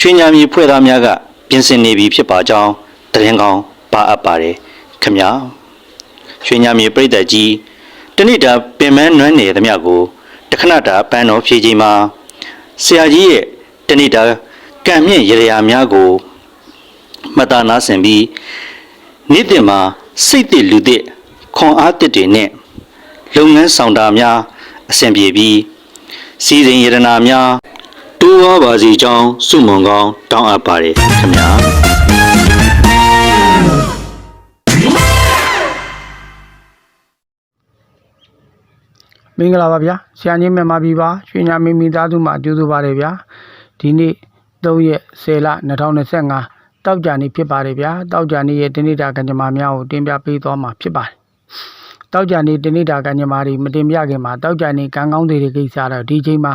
ရွှေညာမြေဖွဲ့သားများကပြင်ဆင်နေပြီဖြစ်ပါကြောင်းတရင်ကောင်းပါအပ်ပါတယ်ခမညာရွှေညာမြေပြည်သက်ကြီးတဏိတာပင်မနွမ်းနေသမျှကိုတခဏတာပန်းတော်ဖြည့်ချိန်မှာဆရာကြီးရဲ့တဏိတာကံမြင့်ရရာများကိုမှတ်သားနာဆင်ပြီးနေ့တင်မှာစိတ်တစ်လူတစ်ခွန်အားတစ်တွေနဲ့လုပ်ငန်းဆောင်တာများအဆင်ပြေပြီးစီစဉ်ရတနာများ တိုးဝါပါစီကြောင်းစုမုံကောင်းတောင်းအပ်ပါတယ်ခင်ဗျာမင်္ဂလာပါဗျာဆရာကြီးမြန်မာပြည်ပါရွှေညာမင်းမိသားစုမှာကြိုဆိုပါတယ်ဗျာဒီနေ့3ရက်10လ2025တောက်ကြနေ့ဖြစ်ပါတယ်ဗျာတောက်ကြနေ့ရဲ့တဏိတာကံကြမ္မာများကိုတင်ပြပေးသွားမှာဖြစ်ပါတယ်တောက်ကြနေ့တဏိတာကံကြမ္မာတွေမတင်ပြခင်မှာတောက်ကြနေ့ကံကောင်းတွေတွေကိစ္စတော့ဒီချိန်မှာ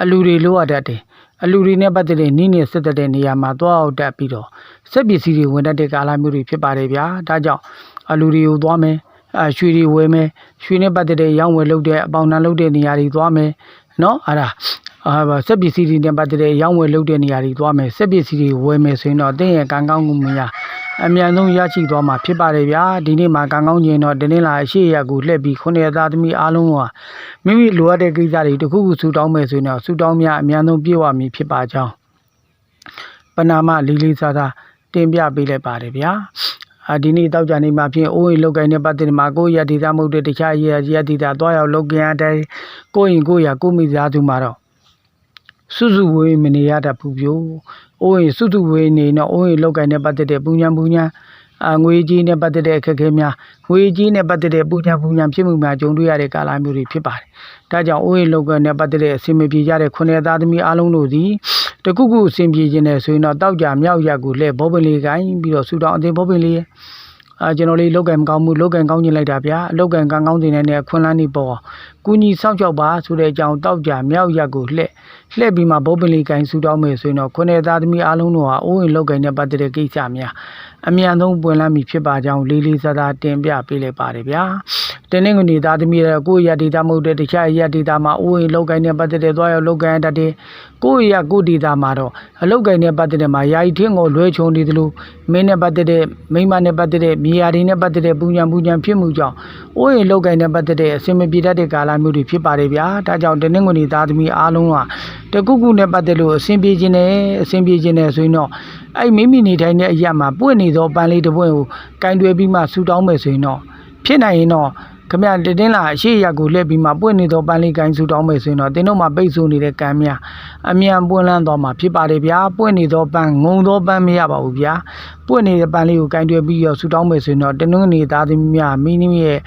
အလူတွေလိုအပ်တတ်တယ် အလူတွေနဲ့ပတ်သက်တဲ့နိနဲ့ဆက်သက်တဲ့နေရာမှာသွားအောင်တက်ပြီးတော့စက်ပစ္စည်းတွေဝင်တတ်တဲ့ကာလမျိုးတွေဖြစ်ပါတယ်ဗျာဒါကြောင့်အလူတွေကိုသွားမယ်အဲရွှေတွေဝယ်မယ်ရွှေနဲ့ပတ်သက်တဲ့ရောင်းဝယ်လုပ်တဲ့အပေါင်တန်လုပ်တဲ့နေရာတွေသွားမယ်နော်အဲ့ဒါအာစက်ပစ္စည်းတွေနဲ့ပတ်သက်တဲ့ရောင်းဝယ်လုပ်တဲ့နေရာတွေသွားမယ်စက်ပစ္စည်းတွေဝယ်မယ်ဆိုရင်တော့တင်းရဲ့ကံကောင်းမှုများ အမြန်ဆုံးရရှိသွားမှာဖြစ်ပါတယ်ဗျာဒီနေ့မှာကံကောင်းခြင်းတော့ဒီနေ့လာအရှိရက်ကိုလှည့်ပြီးခုနှစ်သားသမီးအားလုံးကမိမိလိုအပ်တဲ့ကိစ္စတွေတစ်ခုခုဆူတောင်းမယ်ဆိုရင်တော့ဆူတောင်းများအမြန်ဆုံးပြည့်ဝမည်ဖြစ်ပါကြောင်းပနာမလေးလေးစားစားတင်ပြပေးလိုက်ပါတယ်ဗျာအာဒီနေ့တောက်ကြနေမှာဖြင့်အိုးအိမ်လောက်ကိုင်းတဲ့ပတ်သက်မှာကိုယ့်ရဒေသမဟုတ်တဲ့တခြားရရဒေတာတွားရောက်လောက်ကြံတဲ့ကိုယ့်ရင်ကိုယ့်ရကိုယ့်မိသားစုမှာတော့စုစုဝေးမနေရတတ်ဘူးပြို့ အိုးအိမ်စုစုဝေးနေတော့အိုးအိမ်လောက်ကိုင်းတဲ့ပတ်သက်တဲ့ပူညာပူညာအာငွေကြီးနဲ့ပတ်သက်တဲ့အခက်အခဲများငွေကြီးနဲ့ပတ်သက်တဲ့ပူညာပူညာဖြစ်မှုများကြုံတွေ့ရတဲ့ကာလမျိုးတွေဖြစ်ပါတယ်။ဒါကြောင့်အိုးအိမ်လောက်ကိုင်းနဲ့ပတ်သက်တဲ့အစီအမပြေကြတဲ့ခုနှစ်သားသမီးအားလုံးတို့သည်တခုခုအစဉ်ပြေခြင်းနဲ့ဆိုရင်တော့တောက်ကြမြောက်ရက်ကိုလှည့်ဘောပင်လေးကိုင်းပြီးတော့ဆူတောင်းအသိဘောပင်လေးရဲ့ အာကျွန်တော်လေးလောက်ကံမကောင်းမှုလောက်ကံကောင်းခြင်းလိုက်တာဗျာအလောက်ကံကံကောင်းခြင်းနဲ့အခွင့်အလမ်းနေပေါ်ကုညီစောင့်ရှောက်ပါဆိုတဲ့အကြောင်းတောက်ကြမြောက်ရက်ကိုလှည့်လှည့်ပြီးမှဘောပင်လေးကိုင်းဆူတောင်းမယ်ဆိုရင်တော့ခုနှစ်သားသမီးအားလုံးတို့ဟာအိုးရင်လောက်ကံနဲ့ပတ်သက်တဲ့ကိစ္စများအမြန်ဆုံးပွင့်လန်းပြီဖြစ်ပါကြောင်းလေးလေးစားစားတင်ပြပေးလိုက်ပါတယ်ဗျာ တင်းနေကနေသားသမီးရဲ့ကိုယ့်ရဒေတာမဟုတ်တဲ့တခြားရဒေတာမှာအိုးရင်လောက်ကံနဲ့ပတ်သက်တဲ့သွားရောက်လောက်ကံတတ်တဲ့ကိုယ့်ရကိုယ့်ဒေတာမှာတော့အလုတ်ကိုင်းနဲ့ပတ်သက်တဲ့မှာယာယီထင်းကိုလွဲချုံနေသလိုမင်းနဲ့ပတ်သက်တဲ့မိန်းမနဲ့ပတ်သက်တဲ့မြေယာတွေနဲ့ပတ်သက်တဲ့ပူညံပူညံဖြစ်မှုကြောင့်အိုးရင်လုတ်ကိုင်းနဲ့ပတ်သက်တဲ့အစင်မပြေတတ်တဲ့ကာလမျိုးတွေဖြစ်ပါတယ်ဗျာဒါကြောင့်တနင်္ဂနွေသားသမီးအားလုံးကတကုကုနဲ့ပတ်သက်လို့အစင်ပြေခြင်းနဲ့အစင်ပြေခြင်းနဲ့ဆိုရင်တော့အဲ့မိမိနေထိုင်တဲ့အရာမှာပွင့်နေသောပန်းလေးတစ်ပွင့်ကိုကင်တွယ်ပြီးမှဆူတောင်းမယ်ဆိုရင်တော့ဖြစ်နိုင်ရင်တော့ ခမရတတင်းလာအရှိရက်ကိုလှည့်ပြီးမှပွင့်နေသောပန်းလေးကိုင်းဆူတောင်းမယ်ဆိုရင်တော့တင်းတို့မှာပိတ်ဆို့နေတဲ့ကံများအမြန်ပွင့်လန်းသွားမှာဖြစ်ပါတယ်ဗျာပွင့်နေသောပန်းငုံသောပန်းမရပါဘူးဗျာပွင့်နေတဲ့ပန်းလေးကိုကိုင်းတွယ်ပြီးတော့ဆူတောင်းမယ်ဆိုရင်တော့တင်းတို့နေသားသမီးများမိမိရဲ့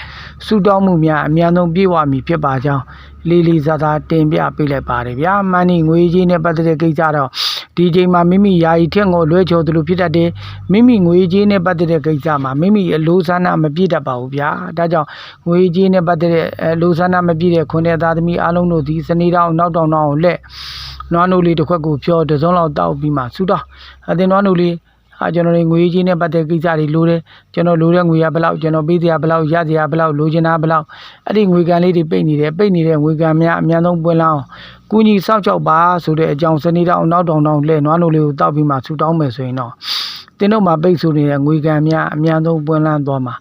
ဆူတောင်းမှုများအမြန်ဆုံးပြည့်ဝမည်ဖြစ်ပါကြောင်းလေးလေးစားစားတင်ပြပေးလိုက်ပါတယ်ဗျာမန်းနီငွေကြီးနဲ့ပတ်သက်တဲ့ကိစ္စတော့ ဒီချိန်မှာမိမိယာယီထက်ကိုလွဲချော်သလိုဖြစ်တတ်တယ်မိမိငွေကြီးနဲ့ပတ်သက်တဲ့ကိစ္စမှာမိမိအလိုဆန္ဒမပြည့်တတ်ပါဘူးဗျာဒါကြောင့်ငွေကြီးနဲ့ပတ်သက်တဲ့အလိုဆန္ဒမပြည့်တဲ့ခွန်တဲ့သားသမီးအားလုံးတို့ဒီစနေတောင်နောက်တောင်တောင်လက်နွားနိုးလေးတစ်ခွက်ကိုဖြောတစ်စုံလောက်တောက်ပြီးမှဆူတော့အတင်နွားနိုးလေး အာကျွန်တော်တွေငွေကြီးနဲ့ပတ်သက်ကိစ္စတွေလိုတယ်ကျွန်တော်လိုတဲ့ငွေရဘယ်လောက်ကျွန်တော်ပေးတရားဘယ်လောက်ရတရားဘယ်လောက်လိုချင်တာဘယ်လောက်အဲ့ဒီငွေကန်လေးတွေပိတ်နေတယ်ပိတ်နေတဲ့ငွေကန်များအများဆုံးပွင့်လာအောင်ကုညီစောင့်ရှောက်ပါဆိုတဲ့အကြောင်းစနေတောင်နောက်တောင်တောင်လဲနွားနိုးလေးကိုတောက်ပြီးမှဆူတောင်းမယ်ဆိုရင်တော့တင်းတို့မှာပိတ်ဆို့နေတဲ့ငွေကန်များအများဆုံးပွင့်လန်းသွားမှာ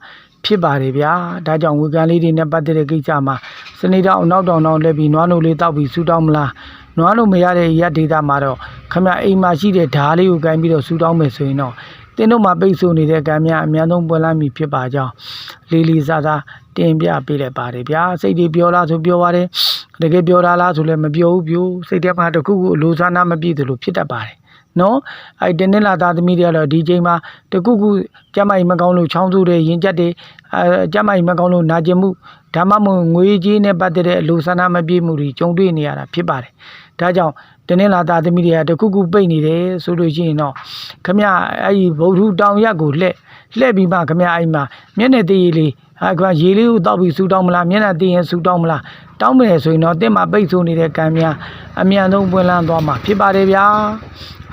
ဖြစ်ပါတယ်ဗျာဒါကြောင့်ငွေကန်လေးတွေနဲ့ပတ်သက်တဲ့ကိစ္စမှာစနေတောင်နောက်တောင်တောင်လဲပြီးနွားနိုးလေးတောက်ပြီးဆူတောင်းမလားနွားနိုးမရတဲ့ရက်ဒေတာမှာတော့ ခမအိမ်မှာရှိတဲ့ဓားလေးကိုကင်ပြီးတော့ဆူတောင်းမယ်ဆိုရင်တော့တင်းတို့မှာပိတ်ဆို့နေတဲ့ကံများအများဆုံးပွင့်လန်းမည်ဖြစ်ပါကြောင်းလေးလေးစားစားတင်ပြပေးလိုက်ပါတယ်ဗျာစိတ်တွေပြောလားဆိုပြောပါတယ်တကယ်ပြောတာလားဆိုလည်းမပြောဘူးပြို့စိတ်ထဲမှာတစ်ခုခုအလိုဆန္ဒမပြည့်သလိုဖြစ်တတ်ပါတယ်နော်အဲ့တင်းနဲ့လာသားသမီးတွေကတော့ဒီချိန်မှာတခုခုကျမကြီးမကောင်းလို့ချောင်းဆိုးတဲ့ရင်ကြက်တွေအဲကျမကြီးမကောင်းလို့နာကျင်မှုဒါမှမဟုတ်ငွေကြီးနဲ့ပတ်သက်တဲ့အလိုဆန္ဒမပြည့်မှုတွေကြုံတွေ့နေရတာဖြစ်ပါတယ်ဒါကြောင့် တနင်္လာသားသမီးတွေကတခုခုပိတ်နေတယ်ဆိုလို့ရှိရင်တော့ခမအဲ့ဒီဗုဒ္ဓတောင်ရက်ကိုလှည့်လှည့်ပြီးမှခမအဲ့မှာမျက်နှာသေးလေးဟာကရေလေးကိုတောက်ပြီးဆူတောင်းမလားမျက်နှာသေးရင်ဆူတောင်းမလား တောင်းမယ်ဆိုရင်တော့တင်းမှာပိတ်ဆိုးနေတဲ့ကံများအမြန်ဆုံးပွင့်လန်းသွားမှာဖြစ်ပါတယ်ဗျာ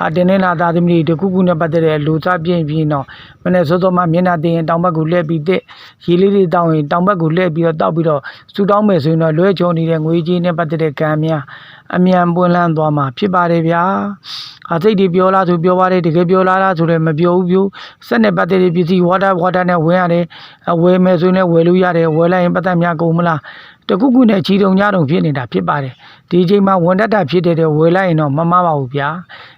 အတင်းနေလာသားသမီးတွေတခုခုနဲ့ပတ်သက်တဲ့လူသားပြင်းပြင်းတော့မနေ့စောစောမှမျက်နှာသေးရင်တောင်ဘက်ကိုလှည့်ပြီးတဲ့ရေလေးတွေတောင်းရင်တောင်ဘက်ကိုလှည့်ပြီးတော့တောက်ပြီးတော့ဆူတောင်းမယ်ဆိုရင်တော့လွဲချောနေတဲ့ငွေကြီးနဲ့ပတ်သက်တဲ့ကံများအမြန်ပွင့်လန်းသွားမှာဖြစ်ပါတယ်ဗျာအစိတ်တွေပြောလားဆိုပြောပါတယ်တကယ်ပြောလားလားဆိုလည်းမပြောဘူးပြိုစက်နဲ့ပတ်သက်တဲ့ပစ္စည်း water water နဲ့ဝင်ရတယ်အဝယ်မယ်ဆိုရင်လည်းဝယ်လို့ရတယ်ဝယ်လိုက်ရင်ပတ်သက်များကုန်မလား တခုခုနဲ့ချီတုံညတုံဖြစ်နေတာဖြစ်ပါတယ်ဒီအချိန်မှာဝန်တတ်တာဖြစ်တဲ့တဲ့ဝယ်လိုက်ရင်တော့မမပါဘူးဗျာ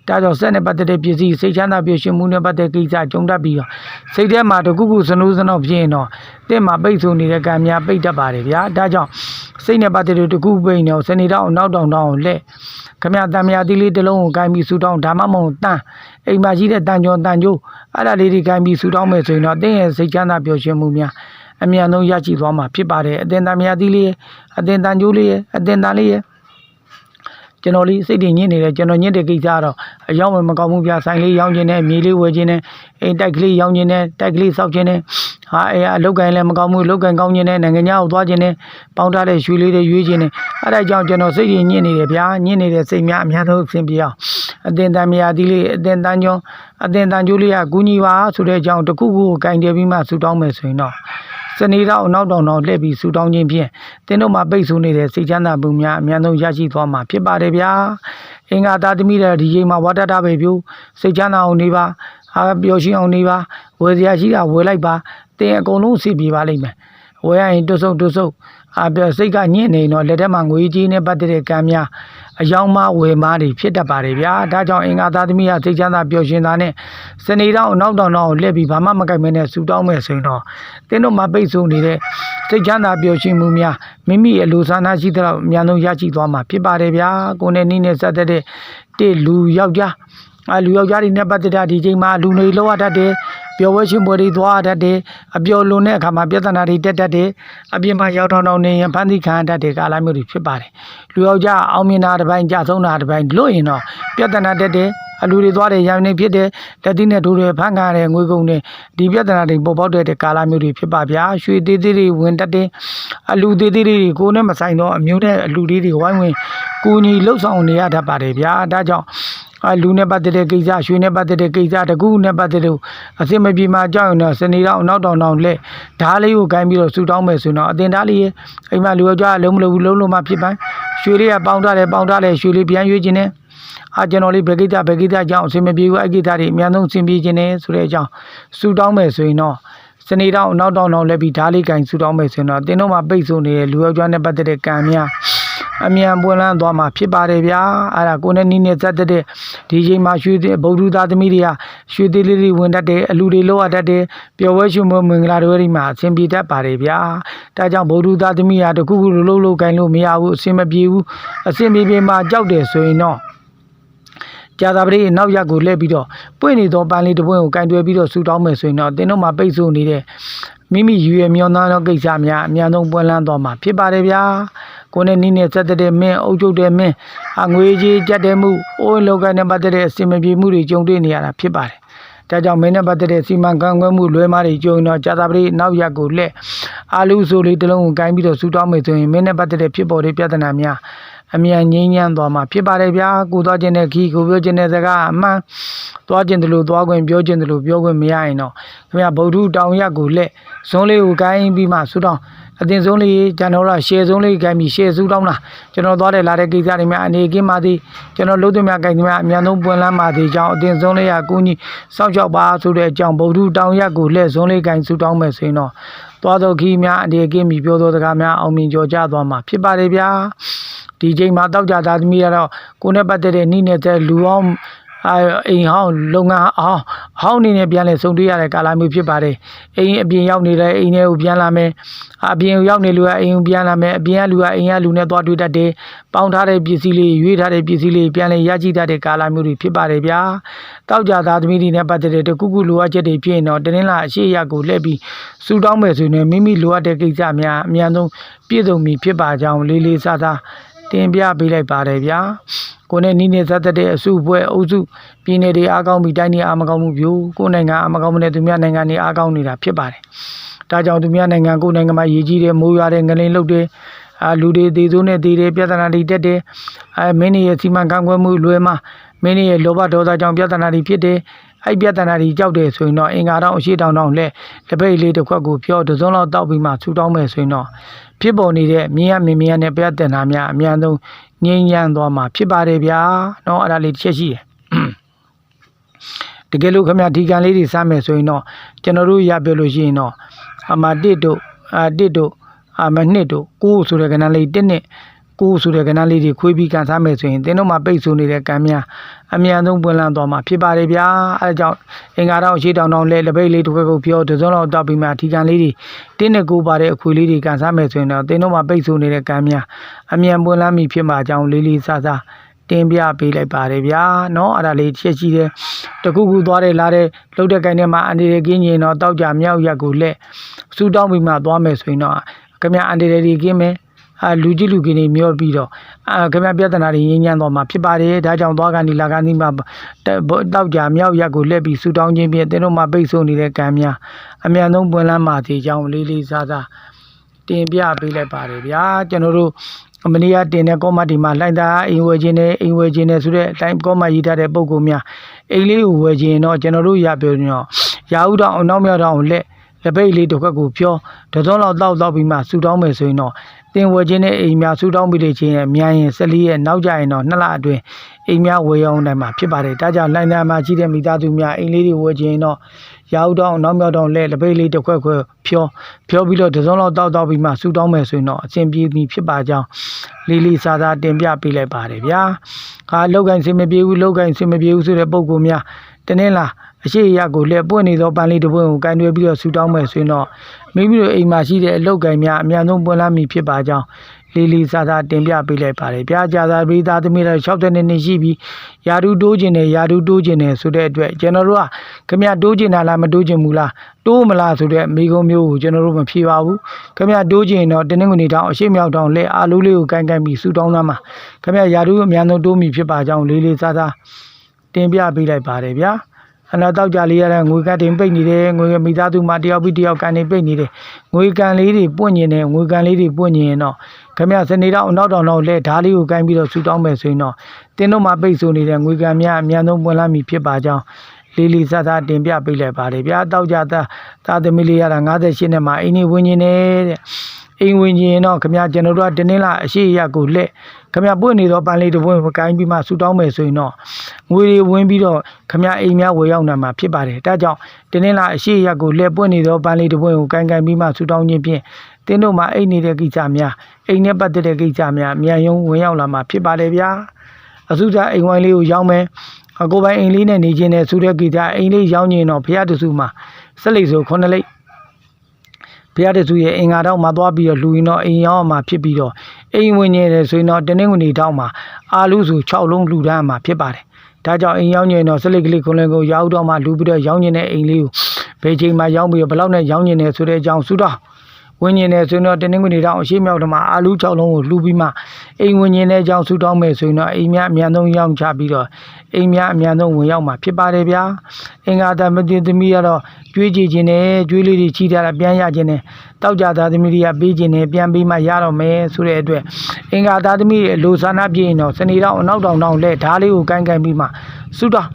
ဒါကြောင့်စက်နဲ့ပတ်သက်တဲ့ပစ္စည်းစိတ်ချမ်းသာပြည့်စုံမှုနဲ့ပတ်သက်ကိစ္စကြုံတတ်ပြီးတော့စိတ်ထဲမှာတခုခုစနိုးစနောက်ဖြစ်ရင်တော့တဲ့မှာပိတ်ဆိုနေတဲ့ကံများပိတ်တတ်ပါတယ်ဗျာဒါကြောင့်စိတ်နဲ့ပတ်သက်တဲ့တခုပိတ်နေတော့စနေတော့နောက်တောင်တောင်လက်ခမရတံမြာတိလေးတစ်လုံးကိုကိုင်းပြီးဆူတောင်းဒါမှမဟုတ်တန်းအိမ်မှာရှိတဲ့တန်ကြောတန်ကျိုးအဲ့ဒါလေးတွေကိုင်းပြီးဆူတောင်းမယ်ဆိုရင်တော့တင်းရဲ့စိတ်ချမ်းသာပျော်ရွှင်မှုများ အမြန်ဆုံးရရှိသွားမှာဖြစ်ပါတယ်အတင်တံမြာတိလေးရဲ့အတင်တန်ကျိုးလေးရဲ့အတင်တန်လေးရဲ့ကျွန်တော်လေးစိတ်တည်ညစ်နေတယ်ကျွန်တော်ညစ်တဲ့ကိစ္စကတော့အယောင်းမကောင်းဘူးဗျာဆိုင်လေးရောင်းခြင်းနဲ့မြေလေးဝယ်ခြင်းနဲ့အိမ်တိုက်ကလေးရောင်းခြင်းနဲ့တိုက်ကလေးစောက်ခြင်းနဲ့ဟာအဲအလုတ်ကိုင်းလည်းမကောင်းဘူးလုတ်ကိုင်းကောင်းခြင်းနဲ့နိုင်ငံခြားကိုသွားခြင်းနဲ့ပေါင်းထားတဲ့ရွှေလေးတွေရွေးခြင်းနဲ့အဲ့ဒါကြောင့်ကျွန်တော်စိတ်တည်ညစ်နေတယ်ဗျာညစ်နေတဲ့စိတ်များအများဆုံးအဆင်ပြေအောင်အတင်တန်မြာတိလေးအတင်တန်ကျောင်းအတင်တန်ကျိုးလေးကကူညီပါဆိုတဲ့အကြောင်းတစ်ခုခုကိုကင်တယ်ပြီးမှဆူတောင်းမယ်ဆိုရင်တော့ စနေတော့နောက်တောင်တော့လှည့်ပြီးဆူတောင်းခြင်းဖြင့်တင်းတို့မှာပိတ်ဆိုးနေတဲ့စိတ်ချမ်းသာမှုများအများဆုံးရရှိသွားမှာဖြစ်ပါတယ်ဗျာအင်္ဂါသားသမီးတွေဒီချိန်မှာဝါတတပဲပြိုးစိတ်ချမ်းသာအောင်နေပါအာပျော်ရွှင်အောင်နေပါဝယ်စရာရှိတာဝယ်လိုက်ပါတင်းအကုန်လုံးစီပြေပါလိမ့်မယ်ဝယ်ရရင်တွတ်ဆုပ်တွတ်ဆုပ်အာပြစိတ်ကညစ်နေတော့လက်ထက်မှာငွေကြီးနဲ့ပတ်သက်တဲ့ကံများ အယောင်မဝယ်မားတွေဖြစ်တတ်ပါတယ်ဗျာဒါကြောင့်အင်္ဂါသားသမီးကစိတ်ချမ်းသာပျော်ရွှင်တာနဲ့စနေတော့နောက်တောင်တော့လှည့်ပြီးဘာမှမကြိုက်မဲနဲ့ဆူတောင်းမယ်ဆိုရင်တော့တင်းတို့မှာပိတ်ဆို့နေတဲ့စိတ်ချမ်းသာပျော်ရွှင်မှုများမိမိအလိုဆန္ဒရှိတဲ့တော့အများဆုံးရရှိသွားမှာဖြစ်ပါတယ်ဗျာကိုယ်နဲ့နီးနဲ့ဆက်တဲ့တဲ့လူယောက်ျားအလူယောက်ျားတွေနဲ့ပတ်သက်တာဒီချိန်မှာလူနေလောက်ရတတ်တယ် ပျော်ဝဲရှင်ပွဲတွေသွားရတတ်တယ်အပျော်လွန်တဲ့အခါမှာပြဿနာတွေတက်တတ်တယ်အပြင်မှာရောက်ထောင်ထောင်နေရင်ဖန်တီခံရတတ်တဲ့ကာလမျိုးတွေဖြစ်ပါတယ်လူယောက်ျားအောင်မြင်တာတစ်ပိုင်းကြဆုံးတာတစ်ပိုင်းလွတ်ရင်တော့ပြဿနာတက်တယ်အလူတွေသွားတယ်ရံနေဖြစ်တယ်လက်သီးနဲ့ထိုးတယ်ဖန်ကားတယ်ငွေကုန်တယ်ဒီပြဿနာတွေပေါ်ပေါက်တဲ့ကာလမျိုးတွေဖြစ်ပါဗျာရွှေသေးသေးတွေဝင်တက်တယ်အလူသေးသေးတွေကိုယ်နဲ့မဆိုင်တော့အမျိုးနဲ့အလူလေးတွေဝိုင်းဝင်ကိုညီလှုပ်ဆောင်နေရတတ်ပါတယ်ဗျာဒါကြောင့် အလူနဲ့ပတ်သက်တဲ့ကိစ္စရွှေနဲ့ပတ်သက်တဲ့ကိစ္စတကူနဲ့ပတ်သက်တဲ့အစင်မပြေမှာကြောက်ရင်တော့စနေတော့နောက်တောင်တောင်လက်ဓားလေးကိုဂိုင်းပြီးတော့ဆူတောင်းမယ်ဆိုတော့အတင်ဓားလေးရဲ့အိမ်မှာလူယောက်ျားလုံးမလို့ဘူးလုံးလုံးမှဖြစ်ပိုင်းရွှေလေးကပေါင်းထားတယ်ပေါင်းထားတယ်ရွှေလေးပြန်ရွေးခြင်းနဲ့အာကျွန်တော်လေးဘယ်ကိစ္စဘယ်ကိစ္စကြောင့်အစင်မပြေဘူးအဲ့ကိစ္စတွေအများဆုံးအစင်ပြေခြင်းနဲ့ဆိုတဲ့အကြောင်းဆူတောင်းမယ်ဆိုရင်တော့စနေတော့နောက်တောင်တောင်လက်ပြီးဓားလေးဂိုင်းဆူတောင်းမယ်ဆိုရင်တော့တင်းတော့မှပိတ်ဆို့နေတဲ့လူယောက်ျားနဲ့ပတ်သက်တဲ့ကံများ အမြန်ပွင့်လန်းသွားမှာဖြစ်ပါတယ်ဗျာအဲ့ဒါကိုနဲ့နီးနေသက်တဲ့ဒီချိန်မှာရွှေဗုဒ္ဓသားသမီးတွေကရွှေသေးလေးတွေဝင်တတ်တယ်အလူတွေလောက်ရတတ်တယ်ပျော်ဝဲရွှင်မွေးမင်္ဂလာတွေမှာအဆင်ပြေတတ်ပါတယ်ဗျာဒါကြောင့်ဗုဒ္ဓသားသမီးကတခုခုလုံးလုံးလုံးကိုင်းလို့မရဘူးအဆင်မပြေဘူးအဆင်ပြေပြေမှာကြောက်တယ်ဆိုရင်တော့ကြာသာပတိနောက်ရက်ကိုလှည့်ပြီးတော့ပွင့်နေသောပန်းလေးတစ်ပွင့်ကိုကင်တွယ်ပြီးတော့ဆူတောင်းမယ်ဆိုရင်တော့တင်းတို့မှာပိတ်ဆို့နေတဲ့မိမိယူရမျောသားသောကိစ္စများအများဆုံးပွင့်လန်းသွားမှာဖြစ်ပါတယ်ဗျာ ကိုယ်နဲ့နီးနဲ့ဆက်တဲ့မင်းအုပ်ချုပ်တဲ့မင်းအငွေကြီးကြက်တဲ့မှုအိုးလောကနဲ့ပတ်သက်တဲ့အစင်မပြေမှုတွေကြုံတွေ့နေရတာဖြစ်ပါတယ်ဒါကြောင့်မင်းနဲ့ပတ်သက်တဲ့စီမံခန့်ခွဲမှုလွဲမားတွေကြုံရင်တော့ကြာသာပတိနောက်ရက်ကိုလှည့်အာလူဆိုလေးတစ်လုံးကိုကင်ပြီးတော့ဆူတောင်းမယ်ဆိုရင်မင်းနဲ့ပတ်သက်တဲ့ဖြစ်ပေါ်တဲ့ပြဿနာများ အမြန်ငြိမ်းချမ်းသွားမှာဖြစ်ပါတယ်ဗျာကိုသွားခြင်းတဲ့ခီးကိုပြောခြင်းတဲ့စကားအမှန်သွားခြင်းတလို့သွားခွင့်ပြောခြင်းတလို့ပြောခွင့်မရရင်တော့ခင်ဗျာဗုဒ္ဓတောင်ရက်ကိုလက်ဇုံးလေးကိုကိုင်းပြီးမှဆူတောင်းအတင်ဆုံးလေးကျွန်တော်တို့ရှယ်ဆုံးလေးကိုင်းပြီးရှယ်ဆူတောင်းတာကျွန်တော်သွားတယ်လာတဲ့ကိစ္စတွေများအနေကင်းပါသည်ကျွန်တော်လုံးသွင်းများကိုင်းသည်များအမြန်ဆုံးပွင့်လန်းပါသည်ကြောင့်အတင်ဆုံးလေးကကိုကြီးစောင့်ရှောက်ပါဆိုတဲ့အကြောင်းဗုဒ္ဓတောင်ရက်ကိုလက်ဇုံးလေးကိုင်းဆူတောင်းမယ်ဆိုရင်တော့သွားသောခီးများအနေကင်းပြီးပြောသောစကားများအောင်မြင်ကြော်ကြသွားမှာဖြစ်ပါတယ်ဗျာ ဒီချိန်မှာတောက်ကြသားသမီးကတော့ကိုနဲ့ပတ်သက်တဲ့နှိနေတဲ့လူအောင်အာအိမ်ဟောင်းလုပ်ငန်းအောင်ဟောင်းနေနဲ့ပြန်လဲဆုံတွေ့ရတဲ့ကာလမျိုးဖြစ်ပါတယ်အိမ်အပြင်ရောက်နေတဲ့အိမ်ထဲကိုပြန်လာမယ်အပြင်ကိုရောက်နေလူကအိမ်ကိုပြန်လာမယ်အပြင်ကလူကအိမ်ကလူနဲ့သွားတွေ့တတ်တယ်ပေါင်းထားတဲ့ပစ္စည်းလေးရွေးထားတဲ့ပစ္စည်းလေးပြန်လဲရကြည့်တတ်တဲ့ကာလမျိုးတွေဖြစ်ပါတယ်ဗျာတောက်ကြသားသမီးတွေနဲ့ပတ်သက်တဲ့တခုခုလိုအပ်ချက်တွေဖြစ်ရင်တော့တင်းလာအရှိရကိုလှည့်ပြီးစူတောင်းမယ်ဆိုရင်မိမိလိုအပ်တဲ့ကိစ္စများအများဆုံးပြည့်စုံပြီဖြစ်ပါကြောင်းလေးလေးစားစား တင်ပြပေးလိုက်ပါတယ်ဗျာကိုယ်နဲ့နီးနေသက်သက်တဲ့အစုအဖွဲ့အုပ်စုပြည်နယ်တွေအားကောင်းပြီးတိုင်းတွေအားမကောင်းမှုပြိုကိုယ်နိုင်ငံအားမကောင်းမှုနဲ့သူများနိုင်ငံတွေအားကောင်းနေတာဖြစ်ပါတယ်ဒါကြောင့်သူများနိုင်ငံကိုယ်နိုင်ငံမှာရည်ကြီးတဲ့မိုးရွာတဲ့ငလင်းလုတ်တဲ့အာလူတွေသေးစိုးနဲ့သေးတယ်ပြဿနာတွေတက်တယ်အဲမင်းရဲ့စီမံခန့်ခွဲမှုလွယ်မှာမင်းရဲ့လောဘဒေါသကြောင့်ပြဿနာတွေဖြစ်တယ် အဲ့ပြဿနာတွေကြောက်တယ်ဆိုရင်တော့အင်္ဂါတောင်အရှိတောင်တောင်လက်တပိတ်လေးတစ်ခွက်ကိုဖြောတစ်စုံလောက်တောက်ပြီးမှဆူတောင်းမယ်ဆိုရင်တော့ဖြစ်ပေါ်နေတဲ့မြင်းရမင်းမင်းရနဲ့ပြဿနာများအများဆုံးငြိမ်းချမ်းသွားမှာဖြစ်ပါတယ်ဗျာเนาะအဲ့ဒါလေးတစ်ချက်ရှိတယ် တကယ်လို့ခင်ဗျဒီကံလေးတွေစမ်းမယ်ဆိုရင်တော့ကျွန်တော်တို့ရပြလို့ရှိရင်တော့အမတစ်တို့အာတစ်တို့အမနှစ်တို့ကိုးဆိုတဲ့ကဏ္ဍလေးတစ်နှစ် ကိုးဆိုတဲ့ကဏ္ဍလေးတွေခွေးပြီးကန်စားမယ်ဆိုရင်သင်တို့မှာပိတ်ဆိုနေတဲ့ကံများအမြန်ဆုံးပွင့်လန်းသွားမှာဖြစ်ပါတယ်ဗျာအဲဒါကြောင့်အင်္ဂါတော့ရှေးတောင်တောင်လဲလက်ပိတ်လေးတစ်ခွက်ကိုပြောတစ်စုံလောက်တောက်ပြီးမှဒီကံလေးတွေတင်းနဲ့ကိုးပါတဲ့အခွေလေးတွေကန်စားမယ်ဆိုရင်တော့သင်တို့မှာပိတ်ဆိုနေတဲ့ကံများအမြန်ပွင့်လန်းပြီဖြစ်မှာအကြောင်းလေးလေးဆဆ တင်ပြပေးလိုက်ပါတယ်ဗျာเนาะအဲ့ဒါလေးချက်ရှိတယ်တခုခုသွားတယ်လာတယ်လှုပ်တဲ့ကိုင်းထဲမှာအန်ဒီရကင်းရင်တော့တောက်ကြမြောက်ရက်ကိုလက်စူတောင်းပြီးမှသွားမယ်ဆိုရင်တော့ခင်ဗျအန်ဒီရဒီကင်းမယ် အာလူကြီးလူကင်းနေမျောပြီးတော့အာခင်ဗျပြဿနာတွေငြိမ်းချမ်းသွားမှာဖြစ်ပါတယ်ဒါကြောင့်သွားကန်ဒီလာကန်ဒီမှာတောက်ကြမြောက်ရက်ကိုလက်ပြီးစူတောင်းခြင်းဖြင့်တင်းတို့မှာပိတ်ဆို့နေတဲ့ကံများအမြန်ဆုံးပွင့်လန်းပါသေးကြောင်းလေးလေးစားစားတင်ပြပေးလိုက်ပါတယ်ဗျာကျွန်တော်တို့မနေ့ကတင်တဲ့ကောမတီမှာလိုက်တာအိမ်ဝယ်ခြင်းနဲ့အိမ်ဝယ်ခြင်းနဲ့ဆိုတဲ့အတိုင်းကောမရေးထားတဲ့ပုံကောင်များအိမ်လေးကိုဝယ်ခြင်းတော့ကျွန်တော်တို့ရပြောရင်တော့ရာဥတော်အနောက်မြောက်တော်လက် လက်ပိတ်လေးတစ်ခွက်ကိုဖြောတစုံလောက်တောက်တောက်ပြီးမှဆူတောင်းမယ်ဆိုရင်တော့တင်ဝယ်ခြင်းနဲ့အိမ်များဆူတောင်းပြီးတဲ့ချင်းရဲ့မြန်ရင်14ရက်နောက်ကြရင်တော့နှစ်လအတွင်းအိမ်များဝယ်ရအောင်တိုင်းမှာဖြစ်ပါတယ်ဒါကြောင့်လိုင်းသားမှာရှိတဲ့မိသားစုများအိမ်လေးတွေဝယ်ခြင်းတော့ရောက်တော့နောက်မြောက်တော့လဲလက်ပိတ်လေးတစ်ခွက်ခွက်ဖြောဖြောပြီးတော့တစ်စုံလောက်တောက်တောက်ပြီးမှဆူတောင်းမယ်ဆိုရင်တော့အဆင်ပြေပြီဖြစ်ပါကြောင်းလေးလေးစားစားတင်ပြပေးလိုက်ပါတယ်ဗျာခါလောက်ကင်စင်မပြေဘူးလောက်ကင်စင်မပြေဘူးဆိုတဲ့ပုံကူများတနင်္လာ အရှိအရကိုလက်ပွင့်နေသောပန်းလေးတစ်ပွင့်ကိုကန်တွဲပြီးတော့ဆူတောင်းမယ်ဆိုရင်တော့မိမိတို့အိမ်မှာရှိတဲ့အလောက်ကင်များအများဆုံးပွင့်လာမည်ဖြစ်ပါကြောင်းလေးလေးစားစားတင်ပြပေးလိုက်ပါတယ်ဗျာကြာသာပိသားသမီးတွေ60နှစ်နှစ်ရှိပြီယာဒူတိုးခြင်းနဲ့ယာဒူတိုးခြင်းနဲ့ဆိုတဲ့အတွက်ကျွန်တော်တို့ကခမရတိုးခြင်းလားမတိုးခြင်းဘူးလားတိုးမလားဆိုတဲ့မိကုံးမျိုးကိုကျွန်တော်တို့မဖြေပါဘူးခမရတိုးခြင်းတော့တင်းနှင်းကုန်နေတောင်အရှိမြောက်တောင်လက်အားလုံးလေးကိုကိုင်းကိုင်းပြီးဆူတောင်းသားမှာခမရယာဒူအများဆုံးတိုးမိဖြစ်ပါကြောင်းလေးလေးစားစားတင်ပြပေးလိုက်ပါတယ်ဗျာ အနာတော့ကြလေးရတဲ့ငွေကတင်ပိတ်နေတယ်ငွေမိသားစုမှာတယောက်ပြီးတယောက်ကန်နေပိတ်နေတယ်ငွေကန်လေးတွေပွင့်နေတယ်ငွေကန်လေးတွေပွင့်နေရင်တော့ခမရစနေတော့အနောက်တောင်တော့လဲဓားလေးကိုကိုင်းပြီးတော့ဆူတောင်းမယ်ဆိုရင်တော့တင်းတို့မှာပိတ်ဆိုနေတဲ့ငွေကန်များအများဆုံးပွင့်လာမည်ဖြစ်ပါကြောင်းလေးလေးစားစားတင်ပြပေးလိုက်ပါတယ်ဗျာတောက်ကြသားသားသမီးလေးရတာ58နဲ့မှာအင်းကြီးဝင်းချင်းနေတဲ့ အိမ်ဝင်ချင်းတော့ခမရကျွန်တော်တို့ကတင်းင်းလာအရှိရကိုလက်ခမရပွင့်နေတော့ပန်းလေးတစ်ပွင့်ကိုင်းပြီးမှဆူတောင်းမယ်ဆိုရင်တော့ငွေတွေဝင်ပြီးတော့ခမရအိမ်များဝယ်ရောက်နိုင်မှာဖြစ်ပါတယ်ဒါကြောင့်တင်းင်းလာအရှိရကိုလက်ပွင့်နေတော့ပန်းလေးတစ်ပွင့်ကိုကိုင်းကိုင်းပြီးမှဆူတောင်းခြင်းဖြင့်တင်းတို့မှာအိမ်နေတဲ့ကိစ္စများအိမ်နဲ့ပတ်သက်တဲ့ကိစ္စများအမြန်ယုံဝင်ရောက်လာမှာဖြစ်ပါတယ်ဗျာအစုစားအိမ်ဝိုင်းလေးကိုရောက်မယ်အကိုပိုင်အိမ်လေးနဲ့နေခြင်းနဲ့ဆူတဲ့ကိစ္စအိမ်လေးရောက်ရင်တော့ဖရာတစုမှာဆက်လိပ်ဆိုခုနှစ်လိပ် ဘုရားတဆူရဲ့အင်္ဂါတော့မှာသွားပြီးတော့လူရင်တော့အိမ်ရောက်မှာဖြစ်ပြီးတော့အိမ်ဝင်နေတယ်ဆိုရင်တော့တင်းင်းဝင်နေတောက်မှာအာလူစု6လုံးလူတန်းမှာဖြစ်ပါတယ်ဒါကြောင့်အိမ်ရောက်နေတော့စလိတ်ကလေးခွန်လင်းကိုရောက်တော့မှလူပြီးတော့ရောက်နေတဲ့အိမ်လေးကိုဘယ်ချိန်မှရောက်ပြီးတော့ဘယ်လောက်နဲ့ရောက်နေတယ်ဆိုတဲ့အကြောင်းစုတော့ ဝင်နေတယ်ဆိုရင်တော့တင်းင်းဝင်နေတော့အရှိမြောက်တော့မှအာလူ6လုံးကိုလူပြီးမှအိမ်ဝင်နေတဲ့အကြောင်းစုတောင်းမယ်ဆိုရင်တော့အိမ်များအမြန်ဆုံးရောက်ချပြီးတော့အိမ်များအမြန်ဆုံးဝင်ရောက်မှာဖြစ်ပါတယ်ဗျာအင်္ဂါတမတိသမီးကတော့ကျွေးကြည့်ခြင်းနဲ့ကျွေးလေးတွေချီထားတာပြန်ရခြင်းနဲ့တောက်ကြသားသမီးတွေကပေးခြင်းနဲ့ပြန်ပြီးမှရတော့မယ်ဆိုတဲ့အတွက်အင်္ဂါသားသမီးရဲ့လိုဆန္ဒပြရင်တော့စနေတော့အနောက်တောင်တောင်လဲဓားလေးကိုကိုင်းကိုင်းပြီးမှစုတော့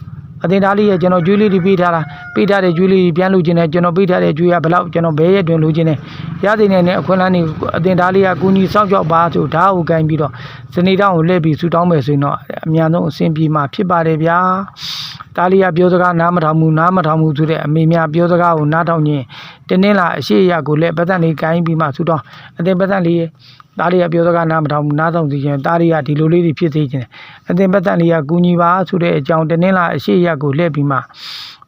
အတင်ဓားလေးရဲ့ကျွန်တော်ကျွေးလေးတွေပေးထားတာပေးထားတဲ့ကျွေးလေးတွေပြန်လို့ခြင်းနဲ့ကျွန်တော်ပေးထားတဲ့ကျွေးရဘယ်လောက်ကျွန်တော်ဘဲရက်တွင်လို့ခြင်းနဲ့ရတဲ့နဲ့အခွင့်အလမ်းတွေအတင်ဓားလေးကကူညီစောင့်ရှောက်ပါဆိုဓားကိုကိုင်းပြီးတော့စနေတောင်ကိုလှည့်ပြီးဆူတောင်းမယ်ဆိုရင်တော့အများဆုံးအဆင်ပြေမှာဖြစ်ပါတယ်ဗျာတာလီယာပြောစကားနားမထောင်ဘူးနားမထောင်ဘူးဆိုတဲ့အမေများပြောစကားကိုနားထောင်ခြင်းတင်းတင်းလာအရှိအရကိုလည်းပတ်သက်လေးကိုင်းပြီးမှဆူတော့အတင်ပတ်သက်လေး တာလီယာပြောစကားနားမထောင်ဘူးနားထောင်စီခြင်းတာလီယာဒီလိုလေးတွေဖြစ်စေခြင်းအတင်ပတ်သက်လေးကကူညီပါဆိုတဲ့အကြောင်းတင်းတင်းလာအရှိအရကိုလှည့်ပြီးမှ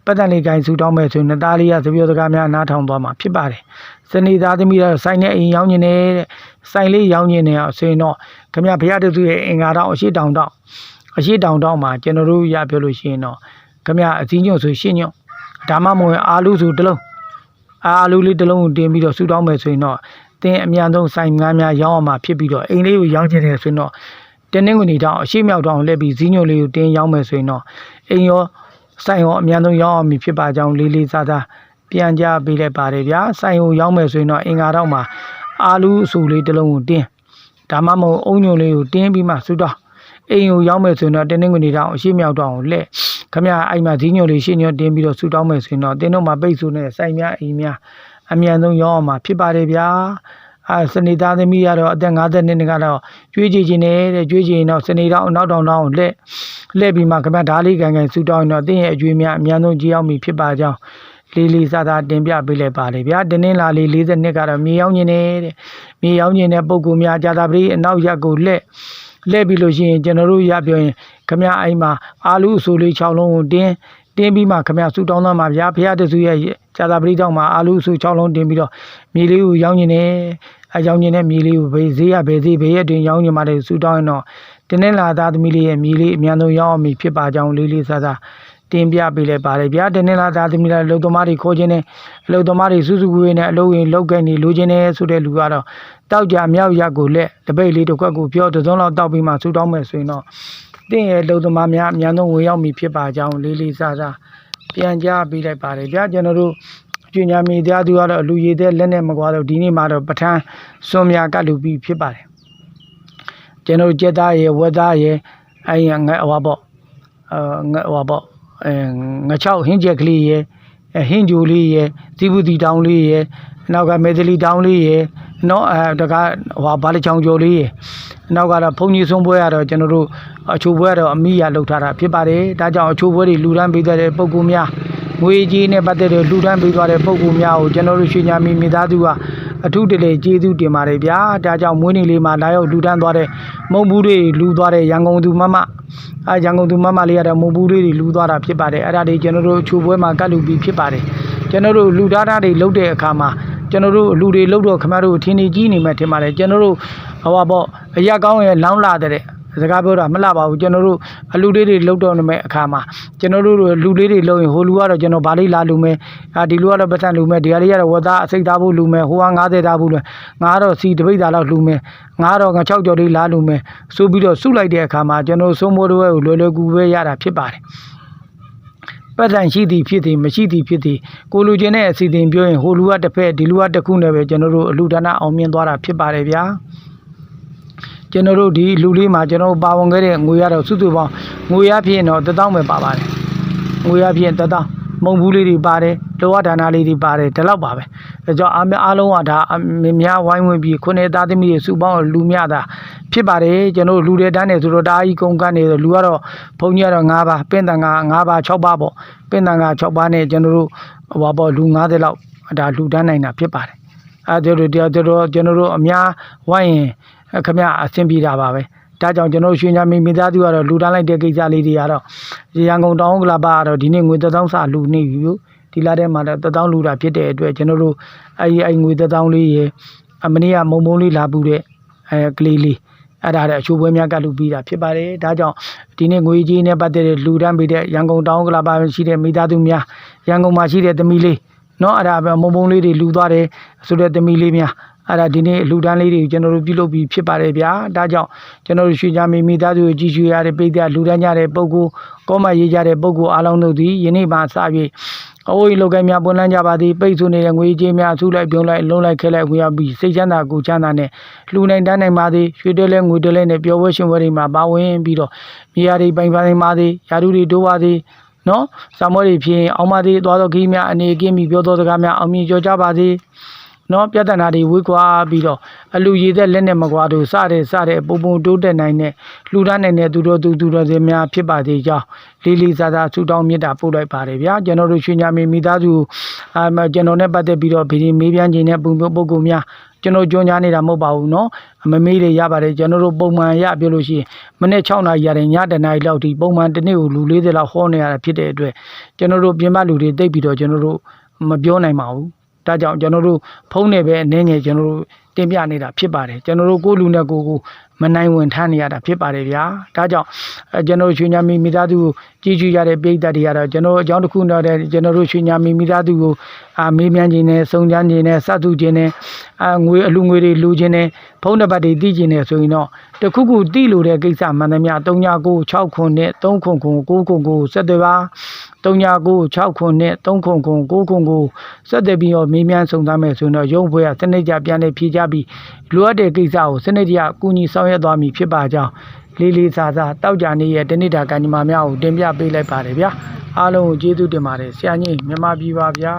ပတ်သက်လေးကိုင်းဆူတောင်းမယ်ဆိုရင်တာလီယာသပြောစကားများနားထောင်သွားမှာဖြစ်ပါတယ်စနေသားသမီးတော့ဆိုင်နဲ့အိမ်ရောက်နေတယ်တဲ့ဆိုင်လေးရောက်နေတယ်ဆိုရင်တော့ခမရဘုရားတသူရဲ့အင်္ဂါတော့အရှိတောင်တော့အရှိတောင်တောင်မှာကျွန်တော်တို့ရပြောလို့ရှိရင်တော့ခမရအစည်းညွန့်ဆိုရှင်းညွန့်ဒါမှမဟုတ်ရင်အာလူဆိုတစ်လုံးအာလူလေးတစ်လုံးကိုတင်ပြီးတော့ဆူတောင်းမယ်ဆိုရင်တော့ တင်းအမြန်ဆုံးဆိုင်ငန်းများရောင်းအောင်မှာဖြစ်ပြီးတော့အိမ်လေးကိုရောင်းချင်တယ်ဆိုရင်တော့တင်းနှင်းဝင်တောင်အရှိမြောက်တောင်လှည့်ပြီးဈီးညိုလေးကိုတင်းရောင်းမယ်ဆိုရင်တော့အိမ်ရောဆိုင်ရောအမြန်ဆုံးရောင်းအောင်မည်ဖြစ်ပါကြောင်းလေးလေးစားစားပြန်ကြပေးလိုက်ပါတယ်ဗျာဆိုင်ကိုရောင်းမယ်ဆိုရင်တော့အင်္ဂါတော့မှာအာလူအဆူလေးတစ်လုံးကိုတင်းဒါမှမဟုတ်အုံညုံလေးကိုတင်းပြီးမှဆူတော့အိမ်ကိုရောက်မယ်ဆိုရင်တော့တင်းနှင်းဝင်တောင်အရှိမြောက်တောင်ကိုလှည့်ခမရအိမ်မှာဈီးညိုလေးရှင်းညွတ်တင်းပြီးတော့ဆူတောင်းမယ်ဆိုရင်တော့တင်းတို့မှာပိတ်ဆိုးနေတဲ့ဆိုင်များအိမ်များ အမြန်ဆုံးရောင်းအောင်မှာဖြစ်ပါတယ်ဗျာအဲစနေသားသမီးကတော့အသက်50နှစ်နဲ့ကတော့ကျွေးကြည့်ခြင်းနဲ့တဲ့ကျွေးကြည့်ရင်တော့စနေတောင်အနောက်တောင်တောင်ကိုလှည့်လှည့်ပြီးမှခင်ဗျာဓာလေးကန်ကန်ဆူတောင်းရင်တော့တင်းရဲ့အကျွေးများအမြန်ဆုံးကြီးအောင်ပြီဖြစ်ပါကြောင်းလေးလေးစားစားတင်ပြပေးလိုက်ပါလေဗျာတင်းနှင်းလာလေး40နှစ်ကတော့မြေရောင်းခြင်းနဲ့တဲ့မြေရောင်းခြင်းနဲ့ပုံကူများကြာတာပရိအနောက်ရက်ကိုလှည့်လှည့်ပြီးလို့ရှိရင်ကျွန်တော်တို့ရပြောရင်ခမရအိမ်မှာအာလူအဆူလေး6လုံးကိုတင်း တင်းပြီးမှခမရဆူတောင်းသားမှာဗျာဖះတစုရဲ့ဇာတာပရိတောင်းမှာအာလူအဆူ6လုံးတင်းပြီးတော့မြေလေးကိုရောင်းနေတယ်အဲရောင်းနေတဲ့မြေလေးကိုဘေးဈေးရဘေးဈေးဘေးရတွင်ရောင်းနေမှလည်းဆူတောင်းရင်တော့တင်းနဲ့လာသားသမီးလေးရဲ့မြေလေးအများဆုံးရောင်းအောင်ပြီဖြစ်ပါကြောင်းလေးလေးစားစားတင်ပြပေးလိုက်ပါတယ်ဗျာတင်းနဲ့လာသားသမီးလေးလုံသမားတွေခေါ်ခြင်းနဲ့အလုံသမားတွေစုစုဝေးနဲ့အလုပ်ဝင်လောက်ကန်နေလိုချင်တယ်ဆိုတဲ့လူကတော့တောက်ကြမြောက်ရက်ကိုလက်တပိတ်လေးတစ်ခွက်ကိုပြောတစ်စုံလောက်တောက်ပြီးမှဆူတောင်းမယ်ဆိုရင်တော့ တင့်ရဲ့လုံသမားများအများဆုံးဝင်ရောက်မိဖြစ်ပါကြောင်းလေးလေးစားစားပြန်ကြားပေးလိုက်ပါတယ်ဗျာကျွန်တော်တို့ပညာမီတရားသူကတော့အလူရည်တဲ့လက်နဲ့မကွာတော့ဒီနေ့မှာတော့ပဋ္ဌာန်းစွန်မြာကတ်လူပြီးဖြစ်ပါတယ်ကျွန်တော်တို့ကြက်သားရဲ့ဝက်သားရဲ့အဲ့ရငါဟောပေါ့အာငါဟောပေါ့အဲငါချောက်ဟင်းချက်ကလေးရဲ့အဲဟင်းဂျိုလေးရဲ့သီးပူတီတောင်းလေးရဲ့နောက်ကမေသလီတောင်းလေးရဲ့ နော်အဲတကားဟောဘာလချောင်ကျော်လေးရဲ့နောက်ကတော့ဘုံကြီးဆုံးပွဲကတော့ကျွန်တော်တို့အချိုပွဲကတော့အမိရလောက်ထားတာဖြစ်ပါတယ်ဒါကြောင့်အချိုပွဲတွေလူတန်းပေးတဲ့ပုံကူများငွေကြီးနဲ့ပတ်သက်တဲ့လူတန်းပေးသွားတဲ့ပုံကူများကိုကျွန်တော်တို့ရွှေညာမီမိသားစုကအထူးတလေကျေးဇူးတင်ပါတယ်ဗျာဒါကြောင့်မွေးနေ့လေးမှာလာရောက်လူတန်းသွားတဲ့မုံဘူးတွေလူသွားတဲ့ရန်ကုန်သူမမအဲရန်ကုန်သူမမလေးကတော့မုံဘူးတွေလူသွားတာဖြစ်ပါတယ်အဲ့ဒါတွေကျွန်တော်တို့အချိုပွဲမှာကတ်လူပြီးဖြစ်ပါတယ်ကျွန်တော်တို့လူသားသားတွေလုတ်တဲ့အခါမှာ ကျွန်တော်တို့လူတွေလုတ်တော့ခင်ဗျားတို့အထင်းကြီးကြီးနေမှထင်ပါတယ်ကျွန်တော်တို့ဟောပါပေါ့အရာကောင်းရဲ့လောင်းလာတဲ့စကားပြောတာမလှပါဘူးကျွန်တော်တို့အလူလေးတွေလုတ်တော့နေမဲ့အခါမှာကျွန်တော်တို့လူလေးတွေလုံရင်ဟိုလူကတော့ကျွန်တော်ဗာလေးလာလူမယ်အာဒီလူကတော့ပတ်စံလူမယ်ဒီဟာလေးကတော့ဝတ်သားအစိတ်သားဖို့လူမယ်ဟိုက90သားဖို့လူငါကတော့စီတပိတ်သားလောက်လူမယ်ငါကတော့ငါ6ကြော်လေးလာလူမယ်ဆိုပြီးတော့စုလိုက်တဲ့အခါမှာကျွန်တော်စိုးမိုးတို့ကိုလွယ်လွယ်ကူပဲရတာဖြစ်ပါတယ် ပတ်စံရှိသည်ဖြစ်သည်မရှိသည်ဖြစ်သည်ကိုလူချင်းတဲ့အစီအစဉ်ပြောရင်ဟိုလူကတစ်ဖက်ဒီလူကတစ်ခုနဲ့ပဲကျွန်တော်တို့အလူဒါနအောင်မြင်သွားတာဖြစ်ပါတယ်ဗျာကျွန်တော်တို့ဒီလူလေးမှာကျွန်တော်တို့ပါဝင်ခဲ့တဲ့ငွေရတော့စုစုပေါင်းငွေရဖြစ်ရင်တော့တစ်သောင်းပဲပါပါတယ်ငွေရဖြစ်ရင်တစ်သောင်း မုံဘူးလေးတွေပါတယ်လောဝဒါနာလေးတွေပါတယ်ဒီလောက်ပါပဲဒါကြောင့်အားအားလုံးကဒါအများဝိုင်းဝန်းပြီးခုနှစ်သားသမီးတွေစုပေါင်းလူမြတာဖြစ်ပါတယ်ကျွန်တော်တို့လူတွေတန်းနေဆိုတော့တားကြီးကုန်ကန်းနေဆိုလူကတော့ဘုံကြီးကတော့၅ပါးပင့်တန်က၅ပါး6ပါးပေါ့ပင့်တန်က6ပါးနဲ့ကျွန်တော်တို့ဟိုပါပေါ့လူ90လောက်ဒါလူတန်းနိုင်တာဖြစ်ပါတယ်အဲတို့တို့တို့တို့ကျွန်တော်တို့အများဝိုင်းရင်ခမအဆင်ပြေတာပါပဲ ဒါကြောင့်ကျွန်တော်ရွှေညာမင်းမိသားစုကတော့လူတန်းလိုက်တဲ့ကိစ္စလေးတွေကတော့ရန်ကုန်တောင်ကလာပါကတော့ဒီနေ့ငွေတစ်သောင်းစာလူနေပြီဒီလာထဲမှာတော့တစ်သောင်းလူတာဖြစ်တဲ့အတွက်ကျွန်တော်တို့အဲဒီအဲငွေတစ်သောင်းလေးရယ်အမနေ့ကမုံမုံလေးလာပူတဲ့အဲကလေးလေးအဲ့ဒါတဲ့အချိုးပွဲများကလူပြီးတာဖြစ်ပါတယ်ဒါကြောင့်ဒီနေ့ငွေကြီးနဲ့ပတ်သက်တဲ့လူတန်းပေးတဲ့ရန်ကုန်တောင်ကလာပါရှိတဲ့မိသားစုများရန်ကုန်မှာရှိတဲ့သမီးလေးနော်အဲ့ဒါပဲမုံမုံလေးတွေလူသွားတယ်ဆိုတဲ့သမီးလေးများ အဲ့ဒါဒီနေ့လူတန်းလေးတွေကိုကျွန်တော်တို့ပြုလုပ်ပြီးဖြစ်ပါတယ်ဗျာဒါကြောင့်ကျွန်တော်တို့ရွှေချာမီမိသားစုကိုကြည်ရွှေရတဲ့ပိတ်တဲ့လူတန်းကြတဲ့ပုံကိုကောမရေးကြတဲ့ပုံကိုအားလုံးတို့သည်ယနေ့မှစပြီးအဝေးလောက်ကများပွင့်လန်းကြပါသည်ပိတ်ဆိုနေတဲ့ငွေကြေးများအထူးလိုက်ပြုံးလိုက်လုံးလိုက်ခဲလိုက်ဝင်ရောက်ပြီးစိတ်ချမ်းသာကိုချမ်းသာနဲ့လူနိုင်တန်းနိုင်ပါသည်ရွှေတဲလဲငွေတဲလဲနဲ့ပျော်ဝဲရှင်ဝဲတွေမှာပါဝင်ပြီးတော့မြေယာတွေပိုင်ပိုင်ပါသည်ယာတုတွေတိုးပါသည်နော်စာမောတွေဖြစ်ရင်အောင်ပါသည်သွားတော်ခီးများအနေကင်းပြီးပြောတော်စကားများအောင်မြင်ကြောကြပါသည် နော်ပြဿနာတွေဝေးကွာပြီးတော့အလူရည်သက်လက်နဲ့မကွာတို့စတဲ့စတဲ့ပုံပုံတိုးတက်နိုင်တဲ့လူသားနိုင်တဲ့သူတော်သူသူတော်စင်များဖြစ်ပါသေးကြောင်းလေးလေးစားစားဆုတောင်းမေတ္တာပို့လိုက်ပါတယ်ဗျာကျွန်တော်တို့ရွှေညာမီမိသားစုအာမကျွန်တော်နဲ့ပတ်သက်ပြီးတော့ဗီဒီမေးပြန်ခြင်းနဲ့ပုံပုံပုံကူများကျွန်တော်ကြွညာနေတာမဟုတ်ပါဘူးเนาะမမေးလေရပါတယ်ကျွန်တော်တို့ပုံမှန်ရပြောလို့ရှိရင်မနေ့6နာရီရတယ်ညတနာရီလောက်ထိပုံမှန်တစ်နေ့ကိုလူ40လောက်ဟောနေရတာဖြစ်တဲ့အတွက်ကျွန်တော်တို့ပြင်ပလူတွေတိတ်ပြီးတော့ကျွန်တော်တို့မပြောနိုင်ပါဘူး ဒါကြောင့်ကျွန်တော်တို့ဖုန်းနဲ့ပဲအနေငယ်ကျွန်တော်တို့တင်ပြနေတာဖြစ်ပါတယ်ကျွန်တော်တို့ကိုယ့်လူနဲ့ကိုယ်ကို မနိုင်ဝင်ထမ်းနေရတာဖြစ်ပါတယ်ဗျာဒါကြောင့်အဲကျွန်တော်တို့ရွှေညာမီမိသားစုကိုကြည်ကျူရတဲ့ပိဋကတ်တွေကတော့ကျွန်တော်တို့အကြောင်းတစ်ခုတော့တဲ့ကျွန်တော်တို့ရွှေညာမီမိသားစုကိုအာမေးမြန်းခြင်းနဲ့စုံစမ်းခြင်းနဲ့စသခြင်းနဲ့အာငွေအလူငွေတွေလူခြင်းနဲ့ဖုန်းနံပါတ်တွေသိခြင်းနဲ့ဆိုရင်တော့တခုခုသိလို့တဲ့ကိစ္စမှန်သမျှ3996ခုနဲ့3ခုခု9ခုခုဆက်သွယ်ပါ3996ခုနဲ့3ခုခု9ခုခုဆက်သွယ်ပြီးတော့မေးမြန်းစုံစမ်းမယ်ဆိုရင်တော့ရုံးဘွဲကစနစ်ကြပြန်လည်ဖြေကြပြီးလိုအပ်တဲ့ကိစ္စကိုစနစ်ကြအကူအညီဆောင်ရွက်သွားမည်ဖြစ်ပါကြောင်းလေးလေးစားစားတောက်ကြနေရဲ့တဏိတာကံဒီမာများကိုတင်ပြပေးလိုက်ပါတယ်ဗျာအားလုံးကိုကျေးဇူးတင်ပါတယ်ဆရာကြီးမြန်မာပြည်ပါဗျာ